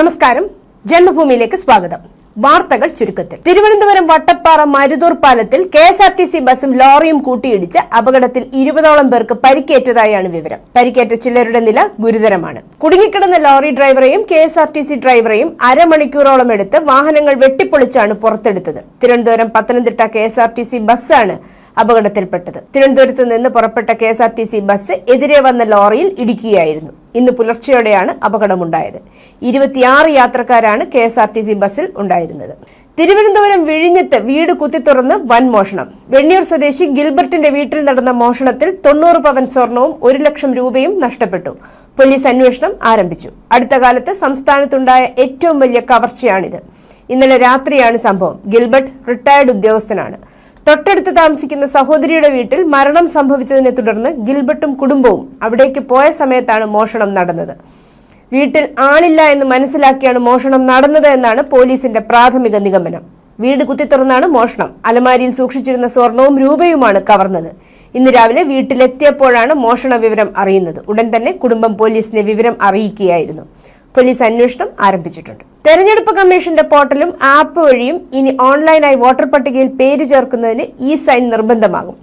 നമസ്കാരം. ജന്മഭൂമിയിലേക്ക് സ്വാഗതം. വാർത്തകൾ ചുരുക്കത്തിൽ. തിരുവനന്തപുരം വട്ടപ്പാറ മരുതൂർ പാലത്തിൽ K S R T C ബസും ലോറിയും കൂട്ടിയിടിച്ച് അപകടത്തിൽ ഇരുപതോളം പേർക്ക് പരിക്കേറ്റതായാണ് വിവരം. പരിക്കേറ്റ ചിലരുടെ നില ഗുരുതരമാണ്. കുടുങ്ങിക്കിടന്ന lorry ഡ്രൈവറെയും K S R T C ഡ്രൈവറെയും അരമണിക്കൂറോളം എടുത്ത് വാഹനങ്ങൾ വെട്ടിപ്പൊളിച്ചാണ് പുറത്തെടുത്തത്. Thiruvananthapuram Pathanamthitta K S R T C ബസ്സാണ് അപകടത്തിൽപ്പെട്ടത്. തിരുവനന്തപുരത്ത് നിന്ന് പുറപ്പെട്ട K S R T C bus എതിരെ വന്ന ലോറിയിൽ ഇടിക്കുകയായിരുന്നു. ഇന്ന് പുലർച്ചെയോടെയാണ് അപകടമുണ്ടായത്. ഇരുപത്തിയാറ് യാത്രക്കാരാണ് K S R T C ബസ്സിൽ ഉണ്ടായിരുന്നത്. തിരുവനന്തപുരം വിഴിഞ്ഞത്ത് വീട് കുത്തിത്തുറന്ന് വൻ മോഷണം. വെണ്ണിയൂർ സ്വദേശി ഗിൽബർട്ടിന്റെ വീട്ടിൽ നടന്ന മോഷണത്തിൽ തൊണ്ണൂറ് പവൻ സ്വർണവും ഒരു ലക്ഷം രൂപയും നഷ്ടപ്പെട്ടു. പോലീസ് അന്വേഷണം ആരംഭിച്ചു. അടുത്ത കാലത്ത് സംസ്ഥാനത്തുണ്ടായ ഏറ്റവും വലിയ കവർച്ചയാണിത്. ഇന്നലെ രാത്രിയാണ് സംഭവം. ഗിൽബർട്ട് റിട്ടയർഡ് ഉദ്യോഗസ്ഥനാണ്. തൊട്ടടുത്ത് താമസിക്കുന്ന സഹോദരിയുടെ വീട്ടിൽ മരണം സംഭവിച്ചതിനെ തുടർന്ന് ഗിൽബർട്ടും കുടുംബവും അവിടേക്ക് പോയ സമയത്താണ് മോഷണം നടന്നത്. വീട്ടിൽ ആളില്ല എന്ന് മനസ്സിലാക്കിയാണ് മോഷണം നടന്നത് എന്നാണ് പോലീസിന്റെ പ്രാഥമിക നിഗമനം. വീട് കുത്തിത്തുറന്നാണ് മോഷണം. അലമാരിയിൽ സൂക്ഷിച്ചിരുന്ന സ്വർണവും രൂപയുമാണ് കവർന്നത്. ഇന്ന് രാവിലെ വീട്ടിലെത്തിയപ്പോഴാണ് മോഷണ വിവരം അറിയുന്നത്. ഉടൻ തന്നെ കുടുംബം പോലീസിനെ വിവരം അറിയിക്കുകയായിരുന്നു. പോലീസ് അന്വേഷണം ആരംഭിച്ചിട്ടുണ്ട്. തെരഞ്ഞെടുപ്പ് കമ്മീഷന്റെ പോർട്ടലും ആപ്പ് വഴിയും ഇനി ഓൺലൈനായി വോട്ടർ പട്ടികയിൽ പേര് ചേർക്കുന്നതിന് ഈ സൈൻ നിർബന്ധമാകും.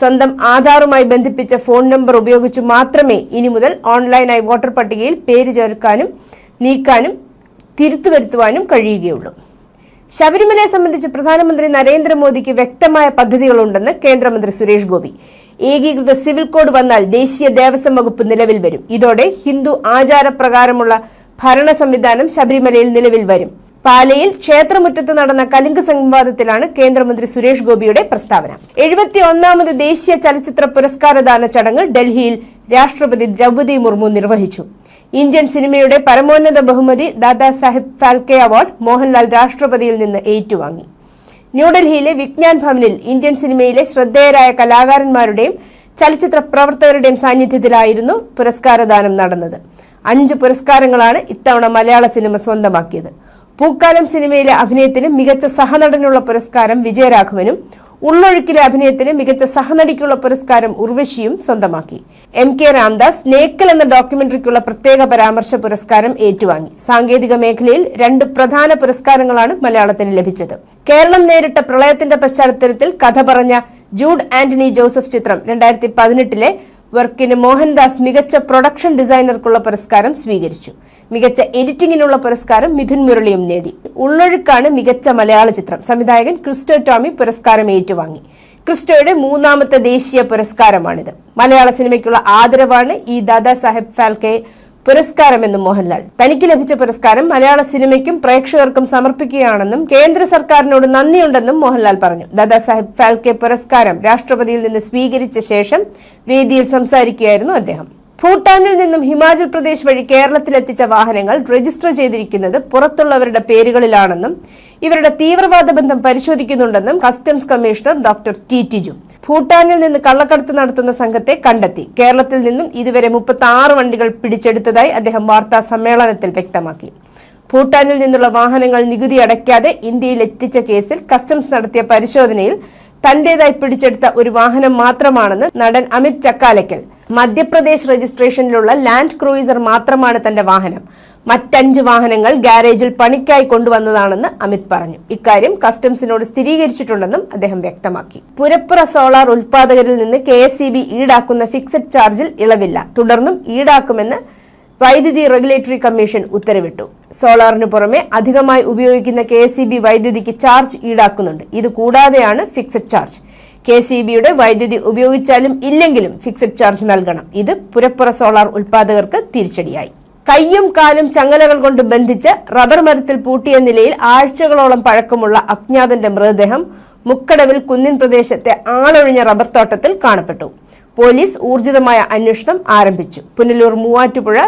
സ്വന്തം ആധാറുമായി ബന്ധിപ്പിച്ച ഫോൺ നമ്പർ ഉപയോഗിച്ച് മാത്രമേ ഇനി മുതൽ ഓൺലൈനായി വോട്ടർ പട്ടികയിൽ പേര് ചേർക്കാനും നീക്കാനും തിരുത്തുവരുത്തുവാനും കഴിയുകയുള്ളൂ. ശബരിമലയെ സംബന്ധിച്ച് പ്രധാനമന്ത്രി നരേന്ദ്രമോദിക്ക് വ്യക്തമായ പദ്ധതികളുണ്ടെന്ന് കേന്ദ്രമന്ത്രി സുരേഷ് ഗോപി. ഏകീകൃത സിവിൽ കോഡ് വന്നാൽ ദേശീയ ദേവസ്വം വകുപ്പ് നിലവിൽ വരും. ഇതോടെ ഹിന്ദു ആചാരപ്രകാരമുള്ള ഭരണ സംവിധാനം ശബരിമലയിൽ നിലവിൽ വരും. പാലയിൽ ക്ഷേത്രമുറ്റത്ത് നടന്ന കലിംഗ സംവാദത്തിലാണ് കേന്ദ്രമന്ത്രി സുരേഷ് ഗോപിയുടെ പ്രസ്താവന. എഴുപത്തി ഒന്നാമത് ദേശീയ ചലച്ചിത്ര പുരസ്കാരദാന ചടങ്ങ് ഡൽഹിയിൽ രാഷ്ട്രപതി ദ്രൗപദി മുർമു നിർവഹിച്ചു. ഇന്ത്യൻ സിനിമയുടെ പരമോന്നത ബഹുമതി ദാദാ സാഹിബ് ഫാൽക്കെ അവാർഡ് മോഹൻലാൽ രാഷ്ട്രപതിയിൽ നിന്ന് ഏറ്റുവാങ്ങി. ന്യൂഡൽഹിയിലെ വിജ്ഞാൻ ഭവനിൽ ഇന്ത്യൻ സിനിമയിലെ ശ്രദ്ധേയരായ കലാകാരന്മാരുടെയും ചലച്ചിത്ര പ്രവർത്തകരുടെയും സാന്നിധ്യത്തിലായിരുന്നു പുരസ്കാരദാനം നടന്നത്. അഞ്ച് പുരസ്കാരങ്ങളാണ് ഇത്തവണ മലയാള സിനിമ സ്വന്തമാക്കിയത്. പൂക്കാലം സിനിമയിലെ അഭിനയത്തിന് മികച്ച സഹനടനുള്ള പുരസ്കാരം വിജയരാഘവനും ഉള്ളൊഴുക്കിലെ അഭിനയത്തിന് മികച്ച സഹനടിക്കുള്ള പുരസ്കാരം ഉർവശിയും സ്വന്തമാക്കി. എം കെ രാംദാസ് നേക്കൽ എന്ന ഡോക്യുമെന്ററിക്കുള്ള പ്രത്യേക പരാമർശ പുരസ്കാരം ഏറ്റുവാങ്ങി. സാങ്കേതിക മേഖലയിൽ രണ്ട് പ്രധാന പുരസ്കാരങ്ങളാണ് മലയാളത്തിന് ലഭിച്ചത്. കേരളം നേരിട്ട പ്രളയത്തിന്റെ പശ്ചാത്തലത്തിൽ കഥ പറഞ്ഞ ജൂഡ് ആന്റണി ജോസഫ് ചിത്രം രണ്ടായിരത്തി പതിനെട്ടിലെ വർക്കിന് മോഹൻദാസ് മികച്ച പ്രൊഡക്ഷൻ ഡിസൈനർക്കുള്ള പുരസ്കാരം സ്വീകരിച്ചു. മികച്ച എഡിറ്റിംഗിനുള്ള പുരസ്കാരം മിഥുൻ മുരളിയും നേടി. ഉള്ളൊഴുക്കാണ് മികച്ച മലയാള ചിത്രം. സംവിധായകൻ ക്രിസ്റ്റോ ടോമി പുരസ്കാരം ഏറ്റുവാങ്ങി. ക്രിസ്റ്റോയുടെ മൂന്നാമത്തെ ദേശീയ പുരസ്കാരമാണിത്. മലയാള സിനിമയ്ക്കുള്ള ആദരവാണ് ഈ ദാദാ സാഹേബ് ഫാൽക്കെ പുരസ്കാരമെന്നും മോഹൻലാൽ. തനിക്ക് ലഭിച്ച പുരസ്കാരം മലയാള സിനിമയ്ക്കും പ്രേക്ഷകർക്കും സമർപ്പിക്കുകയാണെന്നും കേന്ദ്ര സർക്കാരിനോട് നന്ദിയുണ്ടെന്നും മോഹൻലാൽ പറഞ്ഞു. ദാദാ സാഹിബ് ഫാൽക്കെ പുരസ്കാരം രാഷ്ട്രപതിയിൽ നിന്ന് സ്വീകരിച്ച ശേഷം വേദിയിൽ സംസാരിക്കുകയായിരുന്നു അദ്ദേഹം. ഭൂട്ടാനിൽ നിന്നും ഹിമാചൽ പ്രദേശ് വഴി കേരളത്തിലെത്തിച്ച വാഹനങ്ങൾ രജിസ്റ്റർ ചെയ്തിരിക്കുന്നത് പുറത്തുള്ളവരുടെ പേരുകളിലാണെന്നും ഇവരുടെ തീവ്രവാദ ബന്ധം പരിശോധിക്കുന്നുണ്ടെന്നും customs commissioner doctor T Tiju. ഭൂട്ടാനിൽ നിന്ന് കള്ളക്കടത്ത് നടത്തുന്ന സംഘത്തെ കണ്ടെത്തി. കേരളത്തിൽ നിന്നും ഇതുവരെ മുപ്പത്തി ആറ് വണ്ടികൾ പിടിച്ചെടുത്തതായി അദ്ദേഹം വാർത്താ സമ്മേളനത്തിൽ വ്യക്തമാക്കി. ഭൂട്ടാനിൽ നിന്നുള്ള വാഹനങ്ങൾ നികുതി അടയ്ക്കാതെ ഇന്ത്യയിൽ എത്തിച്ച കേസിൽ കസ്റ്റംസ് നടത്തിയ പരിശോധനയിൽ തന്റേതായി പിടിച്ചെടുത്ത ഒരു വാഹനം മാത്രമാണെന്ന് നടൻ അമിത് ചക്കാലയ്ക്കൽ മധ്യപ്രദേശ് രജിസ്ട്രേഷനിലുള്ള ലാൻഡ് ക്രൂയിസർ മാത്രമാണ് തന്റെ വാഹനം. മറ്റഞ്ച് വാഹനങ്ങൾ ഗാരേജിൽ പണിക്കായി കൊണ്ടുവന്നതാണെന്ന് അമിത് പറഞ്ഞു. ഇക്കാര്യം കസ്റ്റംസിനോട് സ്ഥിരീകരിച്ചിട്ടുണ്ടെന്നും അദ്ദേഹം വ്യക്തമാക്കി. പുരപ്പുറ സോളാർ ഉൽപാദകരിൽ നിന്ന് കെ ഈടാക്കുന്ന ഫിക്സഡ് ചാർജിൽ ഇളവില്ല. തുടർന്നും ഈടാക്കുമെന്ന് വൈദ്യുതി റെഗുലേറ്ററി കമ്മീഷൻ ഉത്തരവിട്ടു. സോളാറിന് പുറമെ അധികമായി ഉപയോഗിക്കുന്ന കെ വൈദ്യുതിക്ക് ചാർജ് ഈടാക്കുന്നുണ്ട്. ഇത് കൂടാതെയാണ് ഫിക്സഡ് ചാർജ്. കെ സി ബിയുടെ വൈദ്യുതി ഉപയോഗിച്ചാലും ഇല്ലെങ്കിലും ഫിക്സഡ് ചാർജ് നൽകണം. ഇത് പുരപ്പുറ സോളാർ ഉൽപാദകർക്ക് തിരിച്ചടിയായി. കയ്യും കാലും ചങ്ങലകൾ കൊണ്ട് ബന്ധിച്ച് റബ്ബർ മരത്തിൽ പൂട്ടിയ നിലയിൽ ആഴ്ചകളോളം പഴക്കമുള്ള അജ്ഞാതന്റെ മൃതദേഹം മുക്കടവിൽ കുന്നിൻ പ്രദേശത്തെ ആളൊഴിഞ്ഞ റബ്ബർ തോട്ടത്തിൽ കാണപ്പെട്ടു. പോലീസ് ഊർജിതമായ അന്വേഷണം ആരംഭിച്ചു. പുനലൂർ മൂവാറ്റുപുഴ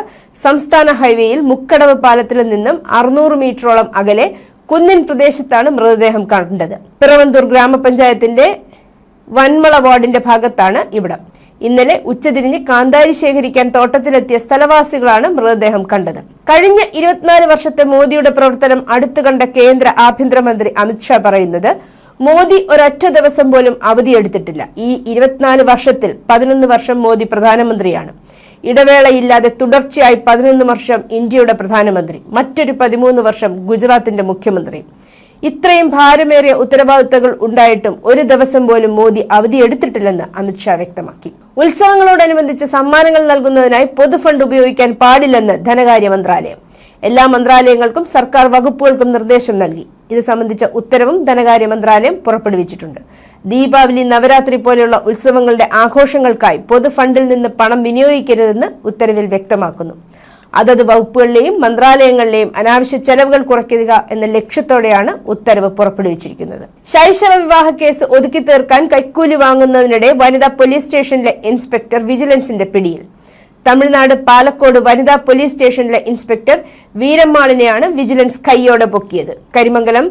സംസ്ഥാന ഹൈവേയിൽ മുക്കടവ് പാലത്തിൽ നിന്നും അറുന്നൂറ് മീറ്ററോളം അകലെ കുന്നിൻ പ്രദേശത്താണ് മൃതദേഹം കണ്ടത് പിറവന്തൂർ ഗ്രാമപഞ്ചായത്തിന്റെ വൻമള വാർഡിന്റെ ഭാഗത്താണ് ഇവിടം. ഇന്നലെ ഉച്ചതിരിഞ്ഞ് കാന്താരി ശേഖരിക്കാൻ തോട്ടത്തിലെത്തിയ സ്ഥലവാസികളാണ് മൃതദേഹം കണ്ടത്. കഴിഞ്ഞ ഇരുപത്തിനാല് വർഷത്തെ മോദിയുടെ പ്രവർത്തനം അടുത്തു കണ്ട കേന്ദ്ര ആഭ്യന്തരമന്ത്രി അമിത്ഷാ പറയുന്നത് മോദി ഒരൊറ്റ ദിവസം പോലും അവധിയെടുത്തിട്ടില്ല. ഈ ഇരുപത്തിനാല് വർഷത്തിൽ പതിനൊന്ന് വർഷം മോദി പ്രധാനമന്ത്രിയാണ്. ഇടവേളയില്ലാതെ തുടർച്ചയായി പതിനൊന്ന് വർഷം ഇന്ത്യയുടെ പ്രധാനമന്ത്രി മറ്റൊരു പതിമൂന്ന് വർഷം ഗുജറാത്തിന്റെ മുഖ്യമന്ത്രി. ഇത്രയും ഭാരമേറിയ ഉത്തരവാദിത്തങ്ങൾ ഉണ്ടായിട്ടും ഒരു ദിവസം പോലും മോദി അവധിയെടുത്തിട്ടില്ലെന്ന് അമിത്ഷാ വ്യക്തമാക്കി. ഉത്സവങ്ങളോടനുബന്ധിച്ച് സമ്മാനങ്ങൾ നൽകുന്നതിനായി പൊതുഫണ്ട് ഉപയോഗിക്കാൻ പാടില്ലെന്ന് ധനകാര്യ മന്ത്രാലയം. എല്ലാ മന്ത്രാലയങ്ങൾക്കും സർക്കാർ വകുപ്പുകൾക്കും നിർദ്ദേശം നൽകി. ഇത് സംബന്ധിച്ച ഉത്തരവും ധനകാര്യ മന്ത്രാലയം പുറപ്പെടുവിച്ചിട്ടുണ്ട്. ദീപാവലി നവരാത്രി പോലെയുള്ള ഉത്സവങ്ങളുടെ ആഘോഷങ്ങൾക്കായി പൊതുഫണ്ടിൽ നിന്ന് പണം വിനിയോഗിക്കരുതെന്ന് ഉത്തരവിൽ വ്യക്തമാക്കുന്നു. അതത് വകുപ്പുകളിലെയും മന്ത്രാലയങ്ങളിലെയും അനാവശ്യ ചെലവുകൾ കുറയ്ക്കുക എന്ന ലക്ഷ്യത്തോടെയാണ് ഉത്തരവ് പുറപ്പെടുവിച്ചിരിക്കുന്നത്. ശൈശവ വിവാഹ കേസ് ഒതുക്കി തീർക്കാൻ കൈക്കൂലി വാങ്ങുന്നതിനിടെ വനിതാ പോലീസ് സ്റ്റേഷനിലെ ഇൻസ്പെക്ടർ വിജിലൻസിന്റെ പിടിയിൽ. തമിഴ്നാട് പാലക്കോട് വനിതാ പോലീസ് സ്റ്റേഷനിലെ ഇൻസ്പെക്ടർ വീരമ്മാളിനെയാണ് വിജിലൻസ് കൈയോടെ പൊക്കിയത്. കരിമംഗലം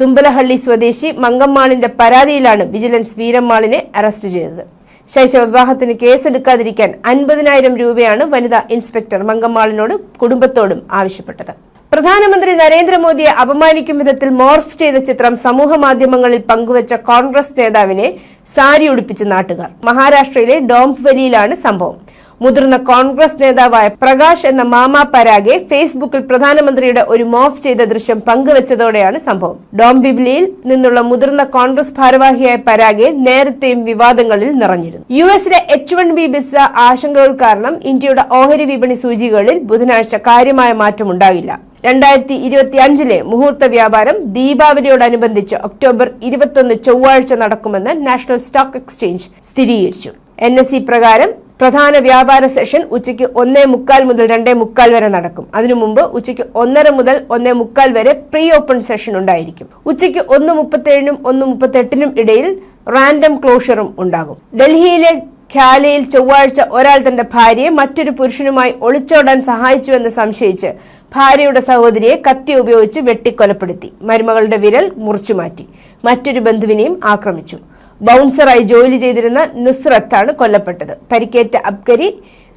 തുമ്പലഹള്ളി സ്വദേശി മങ്കമ്മാളിന്റെ പരാതിയിലാണ് വിജിലൻസ് വീരമ്മാളിനെ അറസ്റ്റ് ചെയ്തത്. ശൈശവ വിവാഹത്തിന് കേസെടുക്കാതിരിക്കാൻ അൻപതിനായിരം രൂപയാണ് വനിതാ ഇൻസ്പെക്ടർ മങ്കമ്മാളിനോട് കുടുംബത്തോടും ആവശ്യപ്പെട്ടത്. പ്രധാനമന്ത്രി നരേന്ദ്രമോദിയെ അപമാനിക്കും വിധത്തിൽ മോർഫ് ചെയ്ത ചിത്രം സമൂഹ മാധ്യമങ്ങളിൽ പങ്കുവച്ച കോൺഗ്രസ് നേതാവിനെ സാരി ഉടുപ്പിച്ച് നാട്ടുകാർ. മഹാരാഷ്ട്രയിലെ ഡോംഫലിയിലാണ് സംഭവം. മുതിർന്ന കോൺഗ്രസ് നേതാവായ പ്രകാശ് എന്ന മാമ പരാഗെ ഫേസ്ബുക്കിൽ പ്രധാനമന്ത്രിയുടെ ഒരു മോഫ് ചെയ്ത ദൃശ്യം പങ്കുവച്ചതോടെയാണ് സംഭവം. ഡോംബിബ്ലിയിൽ നിന്നുള്ള മുതിർന്ന കോൺഗ്രസ് ഭാരവാഹിയായ പരാഗെ നേരത്തെയും വിവാദങ്ങളിൽ നിറഞ്ഞിരുന്നു. യു എസിലെ എച്ച് വൺ ബി വിസ ആശങ്കകൾ കാരണം ഇന്ത്യയുടെ ഓഹരി വിപണി സൂചികകളിൽ ബുധനാഴ്ച കാര്യമായ മാറ്റമുണ്ടാകില്ല രണ്ടായിരത്തി ഇരുപത്തി അഞ്ചിലെ മുഹൂർത്ത വ്യാപാരം ദീപാവലിയോടനുബന്ധിച്ച് ഒക്ടോബർ ഇരുപത്തൊന്ന് ചൊവ്വാഴ്ച നടക്കുമെന്ന് നാഷണൽ സ്റ്റോക്ക് എക്സ്ചേഞ്ച് സ്ഥിരീകരിച്ചു. എൻ എസ് സി പ്രകാരം പ്രധാന വ്യാപാര സെഷൻ ഉച്ചയ്ക്ക് ഒന്നേ മുക്കാൽ മുതൽ രണ്ടേ മുക്കാൽ വരെ നടക്കും. അതിനു മുമ്പ് ഉച്ചയ്ക്ക് ഒന്നര മുതൽ ഒന്നേ മുക്കാൽ വരെ പ്രീ ഓപ്പൺ സെഷൻ ഉണ്ടായിരിക്കും. ഉച്ചയ്ക്ക് ഒന്ന് മുപ്പത്തേഴിനും ഒന്ന് മുപ്പത്തെട്ടിനും ഇടയിൽ റാൻഡം ക്ലോഷറും ഉണ്ടാകും. ഡൽഹിയിലെ ഖ്യാലയിൽ ചൊവ്വാഴ്ച ഒരാൾ തന്റെ ഭാര്യയെ മറ്റൊരു പുരുഷനുമായി ഒളിച്ചോടാൻ സഹായിച്ചുവെന്ന് സംശയിച്ച് ഭാര്യയുടെ സഹോദരിയെ കത്തി ഉപയോഗിച്ച് വെട്ടിക്കൊലപ്പെടുത്തി. മരുമകളുടെ വിരൽ മുറിച്ചുമാറ്റി. മറ്റൊരു ബന്ധുവിനെയും ആക്രമിച്ചു. ബൗൺസറായി ജോലി ചെയ്തിരുന്ന നുസ്രത്താണ് കൊല്ലപ്പെട്ടത്. പരിക്കേറ്റ അബ്കരി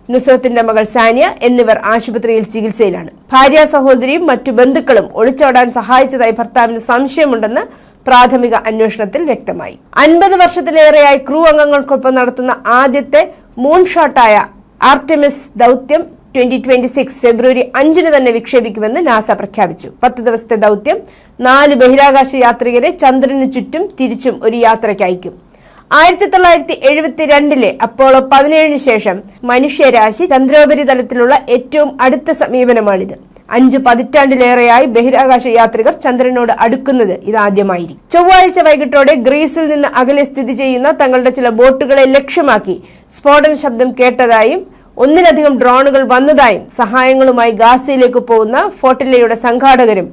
നുസ്രത്തിന്റെ മകൾ സാനിയ എന്നിവർ ആശുപത്രിയിൽ ചികിത്സയിലാണ്. ഭാര്യ സഹോദരിയും മറ്റു ബന്ധുക്കളും ഒളിച്ചോടാൻ സഹായിച്ചതായി ഭർത്താവിന് സംശയമുണ്ടെന്ന് പ്രാഥമിക അന്വേഷണത്തിൽ വ്യക്തമായി. അൻപത് വർഷത്തിലേറെയായി ക്രൂ അംഗങ്ങൾക്കൊപ്പം നടത്തുന്ന ആദ്യത്തെ മൂൺഷോട്ടായ ആർട്ടിമിസ് ദൗത്യം ട്വന്റി ട്വന്റി സിക്സ് ഫെബ്രുവരി അഞ്ചിന് തന്നെ വിക്ഷേപിക്കുമെന്ന് നാസ പ്രഖ്യാപിച്ചു. പത്ത് ദിവസത്തെ ദൗത്യം നാല് ബഹിരാകാശ യാത്രികരെ ചന്ദ്രന് ചുറ്റും തിരിച്ചും ഒരു യാത്രയ്ക്ക് അയക്കും. ആയിരത്തി തൊള്ളായിരത്തി എഴുപത്തി രണ്ടിലെ അപ്പോളോ പതിനേഴിന് ശേഷം മനുഷ്യരാശി ചന്ദ്രോപരിതലത്തിലുള്ള ഏറ്റവും അടുത്ത സമീപനമാണിത്. അഞ്ച് പതിറ്റാണ്ടിലേറെയായി ബഹിരാകാശ യാത്രികർ ചന്ദ്രനോട് അടുക്കുന്നത് ഇതാദ്യമായിരിക്കും ചൊവ്വാഴ്ച വൈകിട്ടോടെ ഗ്രീസിൽ നിന്ന് അകലെ സ്ഥിതി ചെയ്യുന്ന തങ്ങളുടെ ചില ബോട്ടുകളെ ലക്ഷ്യമാക്കി സ്ഫോടന ശബ്ദം കേട്ടതായും ഒന്നിലധികം ഡ്രോണുകൾ വന്നതായും സഹായങ്ങളുമായി ഗാസയിലേക്ക് പോകുന്ന ഫോട്ടില്ലയുടെ സംഘാടകരും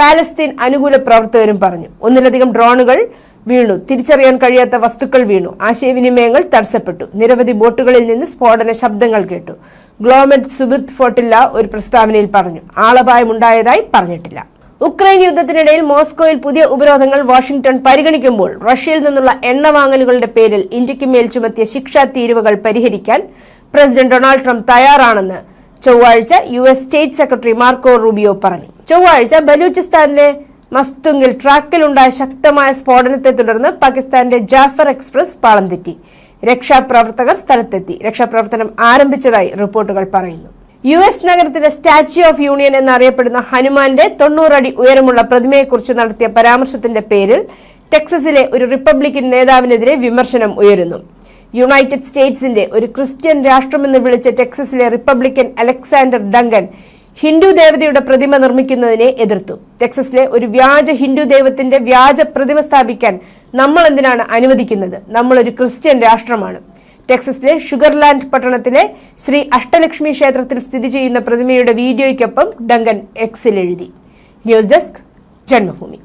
പാലസ്തീൻ അനുകൂല പ്രവർത്തകരും പറഞ്ഞു. ഒന്നിലധികം ഡ്രോണുകൾ വീണു. തിരിച്ചറിയാൻ കഴിയാത്ത വസ്തുക്കൾ വീണു. ആശയവിനിമയങ്ങൾ തടസ്സപ്പെട്ടു. നിരവധി ബോട്ടുകളിൽ നിന്ന് സ്ഫോടന ശബ്ദങ്ങൾ കേട്ടു. ഗ്ലോമെറ്റ് സുബിത് ഫോട്ടില്ല ഒരു പ്രസ്താവനയിൽ പറഞ്ഞു. ആളപായമുണ്ടായതായി പറഞ്ഞിട്ടില്ല. ഉക്രൈൻ യുദ്ധത്തിനിടയിൽ മോസ്കോയിൽ പുതിയ ഉപരോധങ്ങൾ വാഷിംഗ്ടൺ പരിഗണിക്കുമ്പോൾ റഷ്യയിൽ നിന്നുള്ള എണ്ണ വാങ്ങലുകളുടെ പേരിൽ ഇന്ത്യയ്ക്ക് മേൽ ചുമത്തിയ ശിക്ഷാ തീരുവകൾ പരിഹരിക്കാൻ പ്രസിഡന്റ് ഡൊണാൾഡ് ട്രംപ് തയ്യാറാണെന്ന് ചൊവ്വാഴ്ച U S state secretary Marco Rubio പറഞ്ഞു. ചൊവ്വാഴ്ച ബലൂചിസ്ഥാനിലെ മസ്തുങ്ങിൽ ട്രാക്കിലുണ്ടായ ശക്തമായ സ്ഫോടനത്തെ തുടർന്ന് പാകിസ്ഥാന്റെ ജാഫർ എക്സ്പ്രസ് പാളം തെറ്റി. രക്ഷാപ്രവർത്തകർ സ്ഥലത്തെത്തി. രക്ഷാപ്രവർത്തനം ആരംഭിച്ചതായി റിപ്പോർട്ടുകൾ പറയുന്നു. യു എസ് നഗരത്തിലെ സ്റ്റാച്യു ഓഫ് യൂണിയൻ എന്നറിയപ്പെടുന്ന ഹനുമാന്റെ തൊണ്ണൂറടി ഉയരമുള്ള പ്രതിമയെക്കുറിച്ച് നടത്തിയ പരാമർശത്തിന്റെ പേരിൽ ടെക്സസിലെ ഒരു റിപ്പബ്ലിക്കൻ നേതാവിനെതിരെ വിമർശനം ഉയരുന്നു. യുണൈറ്റഡ് സ്റ്റേറ്റ്സിന്റെ ഒരു ക്രിസ്ത്യൻ രാഷ്ട്രമെന്ന് വിളിച്ച ടെക്സസിലെ റിപ്പബ്ലിക്കൻ അലക്സാണ്ടർ ഡങ്കൻ ഹിന്ദു ദേവതയുടെ പ്രതിമ നിർമ്മിക്കുന്നതിനെ എതിർത്തു. ടെക്സസിലെ ഒരു വ്യാജ ഹിന്ദു ദൈവത്തിന്റെ വ്യാജ പ്രതിമ സ്ഥാപിക്കാൻ നമ്മൾ എന്തിനാണ് അനുവദിക്കുന്നത്? നമ്മൾ ഒരു ക്രിസ്ത്യൻ രാഷ്ട്രമാണ്. ടെക്സസിലെ ഷുഗർലാൻഡ് പട്ടണത്തിലെ ശ്രീ അഷ്ടലക്ഷ്മി ക്ഷേത്രത്തിൽ സ്ഥിതി ചെയ്യുന്ന പ്രതിമയുടെ വീഡിയോയ്ക്കൊപ്പം ഡങ്കൻ എക്സിൽ എഴുതി. News desk Janmabhumi.